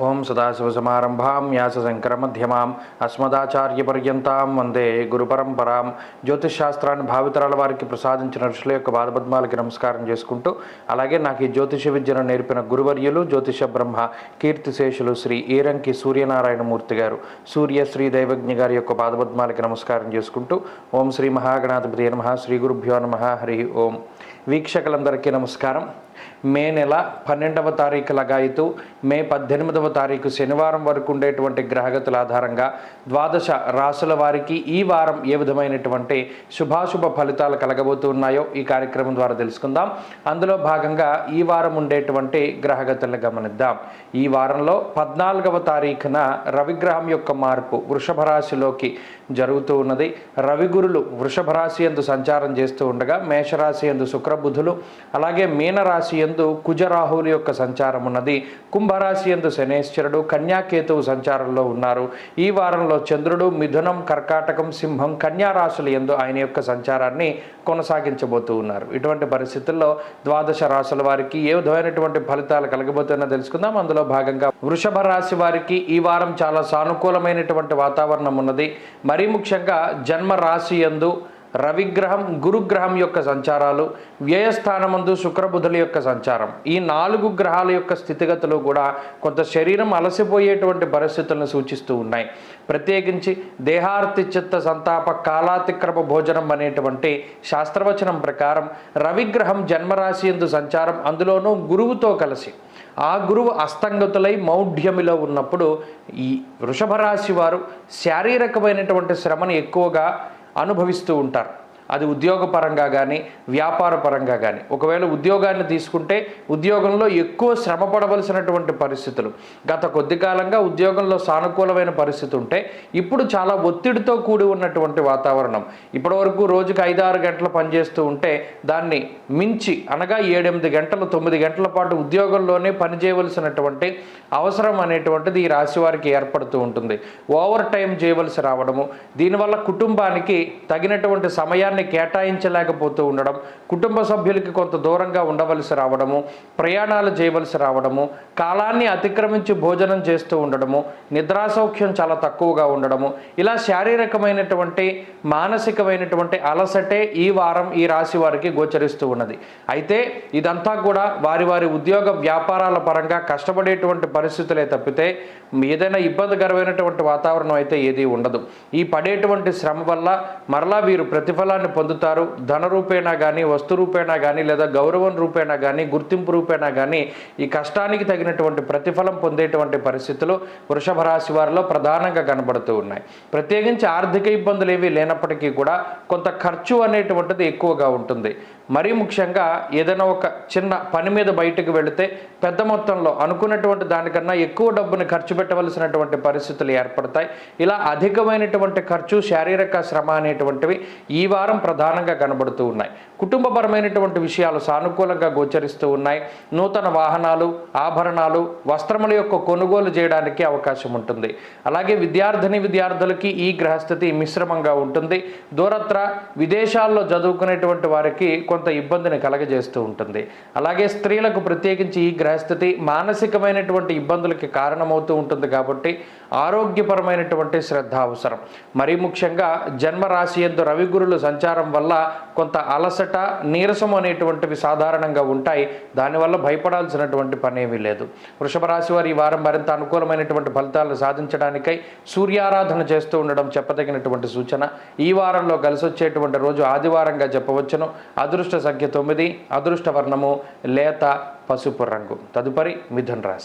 ఓం సదాశివసమారంభాం వ్యాసశంకరమధ్యమాం అస్మదాచార్యపర్యంతాం వందే గురుపరంపరాం. జ్యోతిష్శాస్త్రాన్ని భావితరాల వారికి ప్రసాదించిన ఋషుల యొక్క పాదపద్మాలకి నమస్కారం చేసుకుంటూ అలాగే నాకు ఈ జ్యోతిష విద్యను నేర్పిన గురువర్యులు జ్యోతిష బ్రహ్మ కీర్తిశేషులు శ్రీ ఈరంకి సూర్యనారాయణమూర్తి గారు. సూర్య శ్రీ దైవజ్ఞ గారి యొక్క పాదపద్మాలకి నమస్కారం చేసుకుంటూ ఓం శ్రీ మహాగణాధిపతి నమ శ్రీ గురుభ్యో నమ హరి ఓం. వీక్షకులందరికీ నమస్కారం. మే నెల పన్నెండవ తారీఖు లగాయితూ మే పద్దెనిమిదవ తారీఖు శనివారం వరకు ఉండేటువంటి గ్రహగతుల ఆధారంగా ద్వాదశ రాసుల వారికి ఈ వారం ఏ విధమైనటువంటి శుభాశుభ ఫలితాలు కలగబోతున్నాయో ఈ కార్యక్రమం ద్వారా తెలుసుకుందాం. అందులో భాగంగా ఈ వారం ఉండేటువంటి గ్రహగతులను గమనిద్దాం. ఈ వారంలో పద్నాలుగవ తారీఖున రవిగ్రహం యొక్క మార్పు వృషభ రాశిలోకి జరుగుతూ ఉన్నది. రవిగురులు వృషభ రాశి ఎందు సంచారం చేస్తూ ఉండగా మేషరాశి ఎందు శుక్రబుధులు అలాగే మీనరాశి ఎందు కుజరాహువుల యొక్క సంచారం ఉన్నది. కుంభరాశి ఎందు శనేశ్వరుడు కన్యాకేతువు సంచారంలో ఉన్నారు. ఈ వారంలో చంద్రుడు మిథునం కర్కాటకం సింహం కన్యారాశుల ఎందు ఆయన యొక్క సంచారాన్ని కొనసాగించబోతూ ఉన్నారు. ఇటువంటి పరిస్థితుల్లో ద్వాదశ రాశుల వారికి ఏ విధమైనటువంటి ఫలితాలు కలగబోతున్నా తెలుసుకుందాం. అందులో భాగంగా వృషభ రాశి వారికి ఈ వారం చాలా సానుకూలమైనటువంటి వాతావరణం ఉన్నది. మరీ ముఖ్యంగా జన్మ రాశి ఎందు రవిగ్రహం గురుగ్రహం యొక్క సంచారాలు వ్యయస్థానమందు శుక్రబుధుల యొక్క సంచారం. ఈ నాలుగు గ్రహాల యొక్క స్థితిగతులు కూడా కొంత శరీరం అలసిపోయేటువంటి పరిస్థితులను సూచిస్తూ ఉన్నాయి. ప్రత్యేకించి దేహార్తి చిత్త సంతాప కాలాతిక్రమ భోజనం అనేటువంటి శాస్త్రవచనం ప్రకారం రవిగ్రహం జన్మరాశి ఎందు సంచారం అందులోనూ గురువుతో కలిసి. ఆ గురువు అస్తంగతులై మౌఢ్యమిలో ఉన్నప్పుడు ఈ వృషభ రాశి వారు శారీరకమైనటువంటి శ్రమను ఎక్కువగా అనుభవిస్తూ ఉంటారు. అది ఉద్యోగపరంగా కానీ వ్యాపార పరంగా కానీ ఒకవేళ ఉద్యోగాన్ని తీసుకుంటే ఉద్యోగంలో ఎక్కువ శ్రమ పడవలసినటువంటి పరిస్థితులు. గత కొద్ది కాలంగా ఉద్యోగంలో సానుకూలమైన పరిస్థితి ఉంటే ఇప్పుడు చాలా ఒత్తిడితో కూడి ఉన్నటువంటి వాతావరణం. ఇప్పటివరకు రోజుకు ఐదు ఆరు గంటలు పనిచేస్తూ ఉంటే దాన్ని మించి అనగా ఏడెనిమిది గంటలు తొమ్మిది గంటల పాటు ఉద్యోగంలోనే పనిచేయవలసినటువంటి అవసరం అనేటువంటిది ఈ రాశి వారికి ఏర్పడుతూ ఉంటుంది. ఓవర్ టైం చేయవలసి రావడము. దీనివల్ల కుటుంబానికి తగినటువంటి సమయాన్ని కేటాయించలేకపోతూ ఉండడం కుటుంబ సభ్యులకి కొంత దూరంగా ఉండవలసి రావడము ప్రయాణాలు చేయవలసి రావడము కాలాన్ని అతిక్రమించి భోజనం చేస్తూ ఉండడము నిద్రాసౌఖ్యం చాలా తక్కువగా ఉండడము ఇలా శారీరకమైనటువంటి మానసికమైనటువంటి అలసటే ఈ వారం ఈ రాశి వారికి గోచరిస్తూ ఉన్నది. అయితే ఇదంతా కూడా వారి వారి ఉద్యోగ వ్యాపారాల పరంగా కష్టపడేటువంటి పరిస్థితులే తప్పితే ఏదైనా ఇబ్బందికరమైనటువంటి వాతావరణం అయితే ఏది ఉండదు. ఈ పడేటువంటి శ్రమ వల్ల మరలా వీరు ప్రతిఫలాన్ని పొందుతారు. ధన రూపేణా కానీ వస్తు రూపేణా కానీ లేదా గౌరవం రూపేణా కానీ గుర్తింపు రూపేణా కానీ ఈ కష్టానికి తగిన తగినటువంటి ప్రతిఫలం పొందేటువంటి పరిస్థితులు వృషభ రాశి వారిలో ప్రధానంగా కనబడుతూ ఉన్నాయి. ప్రత్యేకించి ఆర్థిక ఇబ్బందులు ఏవి లేనప్పటికీ కూడా కొంత ఖర్చు అనేటువంటిది ఎక్కువగా ఉంటుంది. మరీ ముఖ్యంగా ఏదైనా ఒక చిన్న పని మీద బయటకు వెళితే పెద్ద మొత్తంలో అనుకున్నటువంటి దానికన్నా ఎక్కువ డబ్బుని ఖర్చు పెట్టవలసినటువంటి పరిస్థితులు ఏర్పడతాయి. ఇలా అధికమైనటువంటి ఖర్చు శారీరక శ్రమ అనేటువంటివి ఈ వారం ప్రధానంగా కనబడుతూ ఉన్నాయి. కుటుంబపరమైనటువంటి విషయాలు సానుకూలంగా గోచరిస్తూ ఉన్నాయి. నూతన వాహనాలు ఆభరణ ఆభరణాలు వస్త్రముల యొక్క కొనుగోలు చేయడానికి అవకాశం ఉంటుంది. అలాగే విద్యార్థిని విద్యార్థులకి ఈ గ్రహస్థితి మిశ్రమంగా ఉంటుంది. దూరత్ర విదేశాల్లో చదువుకునేటువంటి వారికి కొంత ఇబ్బందిని కలగజేస్తూ ఉంటుంది. అలాగే స్త్రీలకు ప్రత్యేకించి ఈ గ్రహస్థితి మానసికమైనటువంటి ఇబ్బందులకి కారణమవుతూ ఉంటుంది కాబట్టి ఆరోగ్యపరమైనటువంటి శ్రద్ధ అవసరం. మరీ ముఖ్యంగా జన్మరాశి ఎందు రవిగురులు సంచారం వల్ల కొంత అలసట నీరసం అనేటువంటివి సాధారణంగా ఉంటాయి. దానివల్ల భయపడాల్సినటువంటి పనేమీ లేదు. లేదు. వృషభ రాశి వారి ఈ వారం మరింత అనుకూలమైనటువంటి ఫలితాలను సాధించడానికై సూర్యారాధన చేస్తూ ఉండడం చెప్పదగినటువంటి సూచన. ఈ వారంలో కలిసి వచ్చేటువంటి రోజు ఆదివారంగా చెప్పవచ్చును. అదృష్ట సంఖ్య తొమ్మిది అదృష్ట వర్ణము లేత పసుపు రంగు. తదుపరి మిథున్ రాశి.